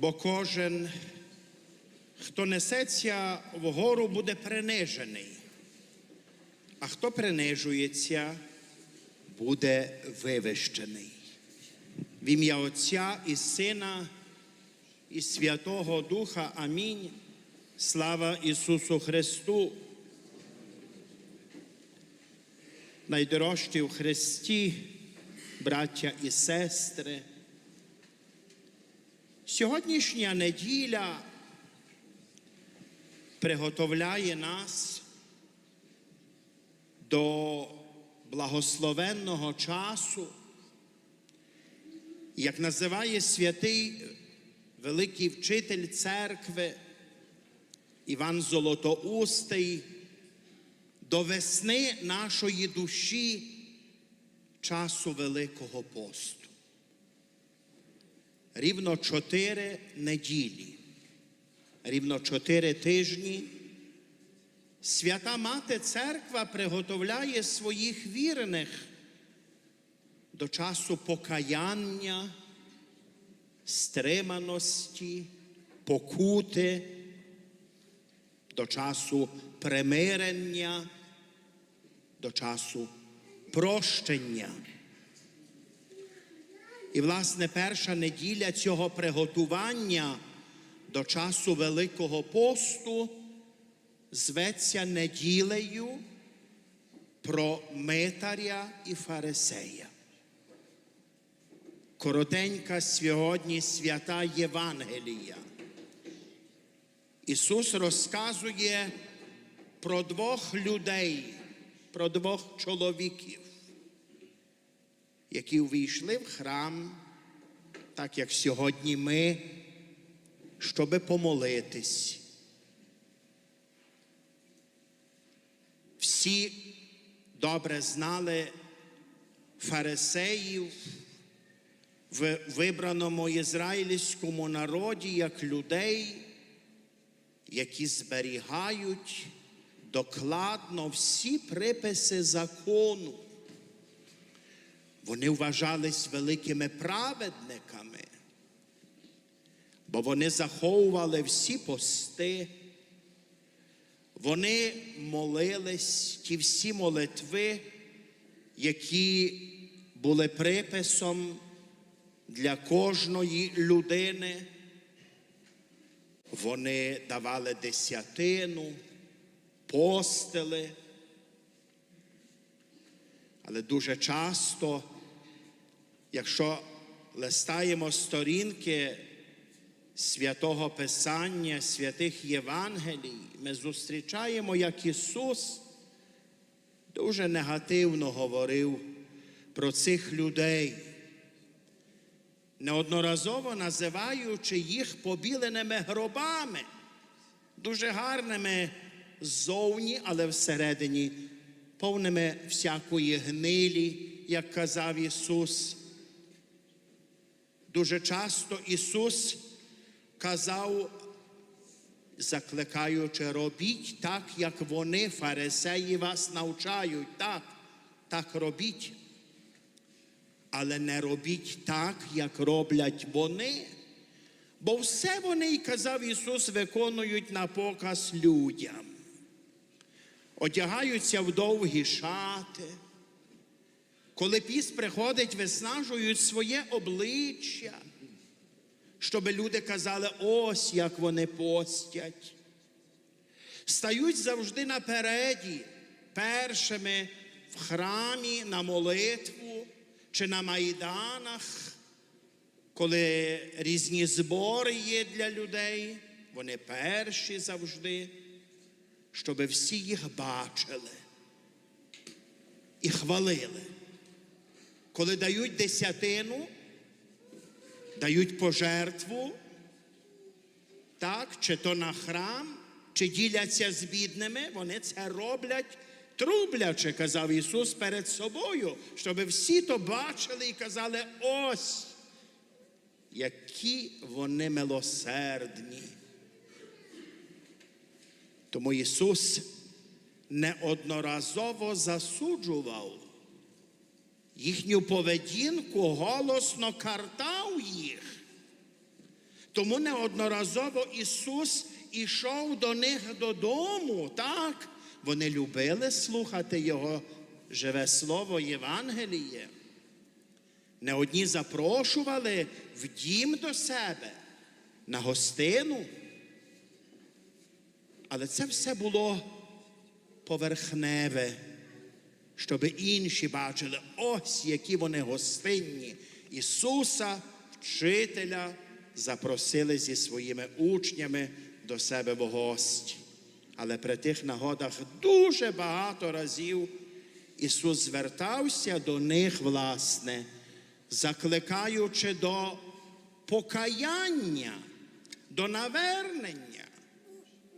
бо кожен, хто несеться вгору, буде принижений, а хто принижується, буде вивищений. В ім'я Отця і Сина і Святого Духа. Амінь. Слава Ісусу Христу. Найдорожчі в Христі, браття і сестри. Сьогоднішня неділя приготовляє нас до благословенного часу, як називає святий великий вчитель церкви Іван Золотоустий, до весни нашої душі часу Великого посту. Рівно чотири неділі, рівно чотири тижні. Свята Мати Церква приготовляє своїх вірних до часу покаяння, стриманості, покути, до часу примирення, до часу прощення. І, власне, перша неділя цього приготування до часу Великого посту зветься неділею про митаря і фарисея. Коротенька сьогодні свята Євангелія. Ісус розказує про двох людей, про двох чоловіків, які увійшли в храм, так як сьогодні ми, щоби помолитись. Всі добре знали фарисеїв в вибраному ізраїльському народі як людей, які зберігають докладно всі приписи закону. Вони вважались великими праведниками, бо вони заховували всі пости, вони молились ті всі молитви, які були приписом для кожної людини. Вони давали десятину, постили. Але дуже часто, якщо листаємо сторінки святого Писання, святих Євангелій, ми зустрічаємо, як Ісус дуже негативно говорив про цих людей, неодноразово називаючи їх побіленими гробами, дуже гарними ззовні, але всередині повними всякої гнилі, як казав Ісус. Дуже часто Ісус казав, закликаючи, робіть так, як вони, фарисеї, вас навчають. Так, так робіть. Але не робіть так, як роблять вони. Бо все вони, казав Ісус, виконують на показ людям одягаються в довгі шати. Коли піс приходить, виснажують своє обличчя, щоб люди казали, ось як вони постять. Стають завжди напереді, першими в храмі на молитву чи на майданах, коли різні збори є для людей, вони перші завжди щоб всі їх бачили і хвалили. Коли дають десятину, дають пожертву, так, чи то на храм, чи діляться з бідними, вони це роблять трубляче, казав Ісус перед собою, щоб всі то бачили і казали, ось, які вони милосердні. Тому Ісус неодноразово засуджував їхню поведінку, голосно картав їх. Тому неодноразово Ісус ішов до них додому, так? Вони любили слухати Його живе слово Євангеліє. Не одні запрошували в дім до себе на гостину. Але це все було поверхневе, щоб інші бачили, ось які вони гостинні. Ісуса, вчителя, запросили зі своїми учнями до себе в гості. Але при тих нагодах дуже багато разів Ісус звертався до них, власне, закликаючи до покаяння, до навернення.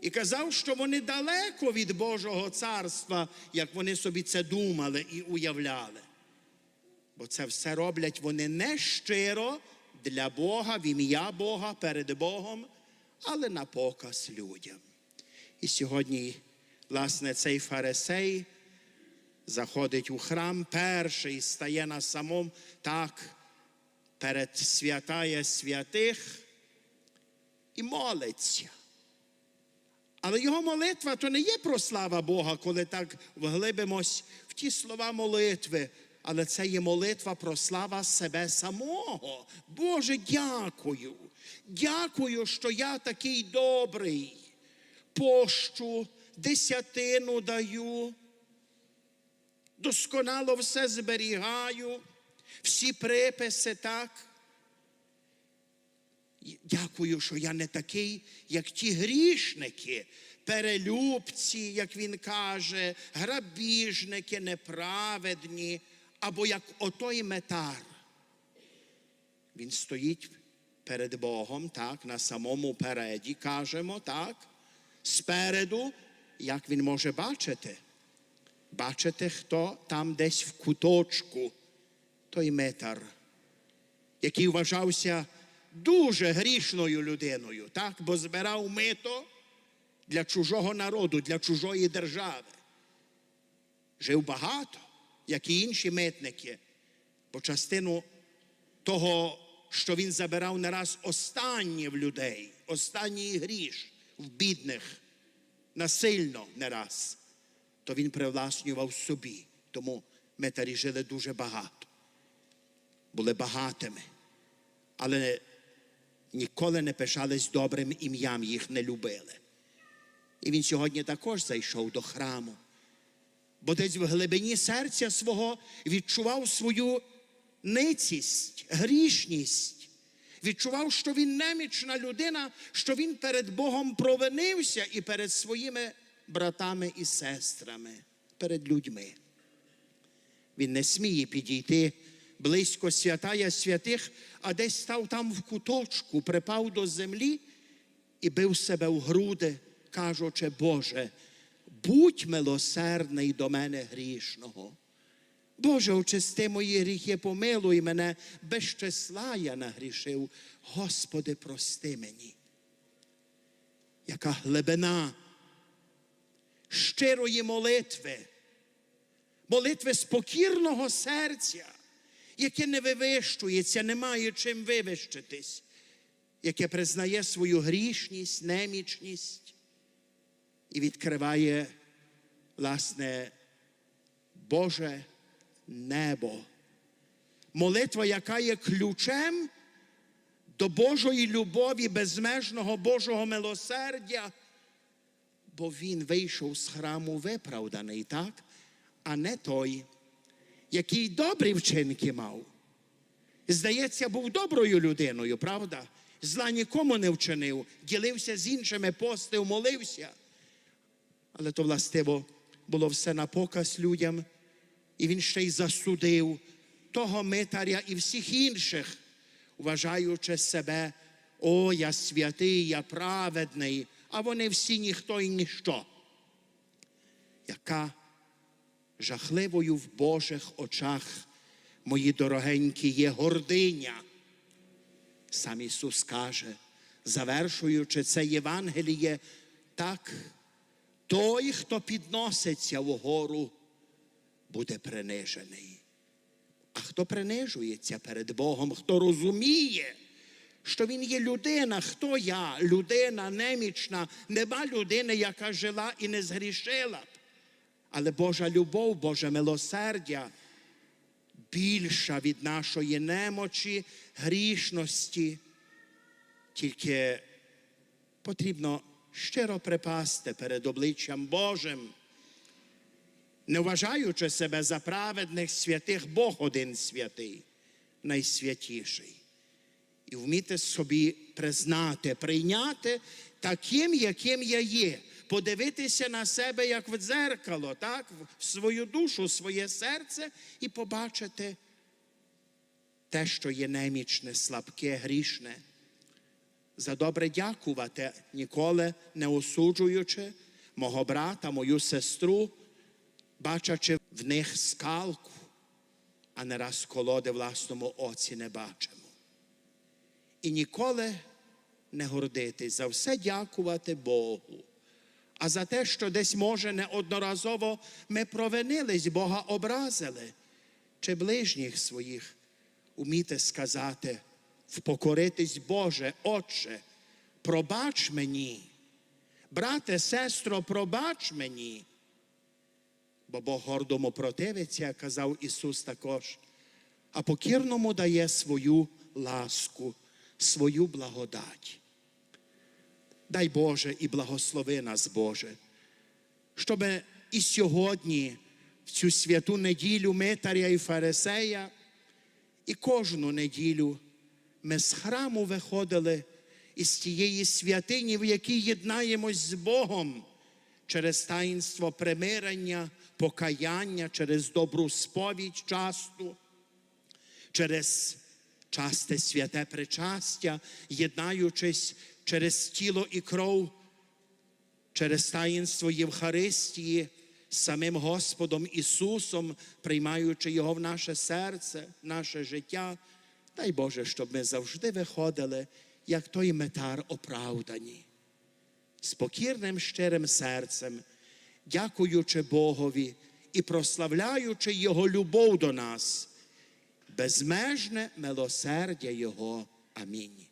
І казав, що вони далеко від Божого царства, як вони собі це думали і уявляли. Бо це все роблять вони не щиро для Бога, в ім'я Бога перед Богом, але на показ людям. І сьогодні, власне, цей фарисей заходить у храм перший, стає на самому так перед святая святих і молиться. Але його молитва то не є про слава Бога, коли так вглибимось в ті слова молитви. Але це є молитва про слава себе самого. Боже, дякую. Дякую, що я такий добрий. Пощу, десятину даю, досконало все зберігаю, всі приписи так. Дякую, що я не такий, як ті грішники, перелюбці, як він каже, грабіжники, неправедні, або як отой метар. Він стоїть перед Богом, так, на самому переді, кажемо, так, спереду, як він може бачити. Бачите, хто там десь в куточку, той метар, який вважався дуже грішною людиною, так? бо збирав мито для чужого народу, для чужої держави. Жив багато, як і інші митники, бо частину того, що він забирав не раз останнє в людей, останній гріш в бідних, насильно не раз, то він привласнював собі. Тому метарі жили дуже багато, були багатими. Але ніколи не пишались добрим ім'ям, їх не любили. І він сьогодні також зайшов до храму, бо десь в глибині серця свого відчував свою ницість, грішність, відчував, що він немічна людина, що він перед Богом провинився і перед своїми братами і сестрами, перед людьми. Він не сміє підійти близько святая святих, а десь став там в куточку, припав до землі і бив себе в груди, кажучи, Боже, будь милосердний до мене грішного. Боже, очисти мої гріхи, помилуй мене, без числа я нагрішив. Господи, прости мені. Яка глибина щирої молитви, молитви спокірного серця, яке не вивищується, не має чим вивищитись, яке признає свою грішність, немічність і відкриває, власне, Боже небо. Молитва, яка є ключем до Божої любові, безмежного Божого милосердя, бо Він вийшов з храму виправданий, так? А не той, який добрі вчинки мав. Здається, був доброю людиною, правда? Зла нікому не вчинив, ділився з іншими, постив, молився. Але то властиво було все на показ людям, і він ще й засудив того митаря і всіх інших, вважаючи себе, о, я святий, я праведний, а вони всі ніхто і ніщо. Яка жахливою в Божих очах, мої дорогенькі, є гординя. Сам Ісус каже, завершуючи це Євангеліє, так, той, хто підноситься вгору, буде принижений. А хто принижується перед Богом, хто розуміє, що він є людина. Хто я? Людина немічна, нема людини, яка жила і не згрішила. Але Божа любов, Боже милосердя більша від нашої немочі, грішності. Тільки потрібно щиро припасти перед обличчям Божим, не вважаючи себе за праведних святих, Бог один святий, найсвятіший. І вміти собі признати, прийняти таким, яким я є, подивитися на себе як в дзеркало, так, в свою душу, своє серце і побачити те, що є немічне, слабке, грішне. За добре дякувати, ніколи не осуджуючи мого брата, мою сестру, бачачи в них скалку, а не раз колоди власному оці не бачимо. І ніколи не гордитись, за все дякувати Богу. А за те, що десь, може, неодноразово ми провинились, Бога образили, чи ближніх своїх уміти сказати, впокоритись, Боже, Отче, пробач мені, брате, сестро, пробач мені. Бо Бог гордому противиться, казав Ісус також, а покірному дає свою ласку, свою благодать. Дай Боже і благослови нас, Боже, щоб і сьогодні, в цю святу неділю Митаря і Фарисея, і кожну неділю ми з храму виходили із тієї святині, в якій єднаємось з Богом через таїнство примирення, покаяння, через добру сповідь часту, через часте святе причастя, єднаючись через тіло і кров, через таїнство Євхаристії, самим Господом Ісусом, приймаючи Його в наше серце, в наше життя. Дай Боже, щоб ми завжди виходили, як той метар оправдані, з покірним щирим серцем, дякуючи Богові і прославляючи Його любов до нас, безмежне милосердя Його. Амінь.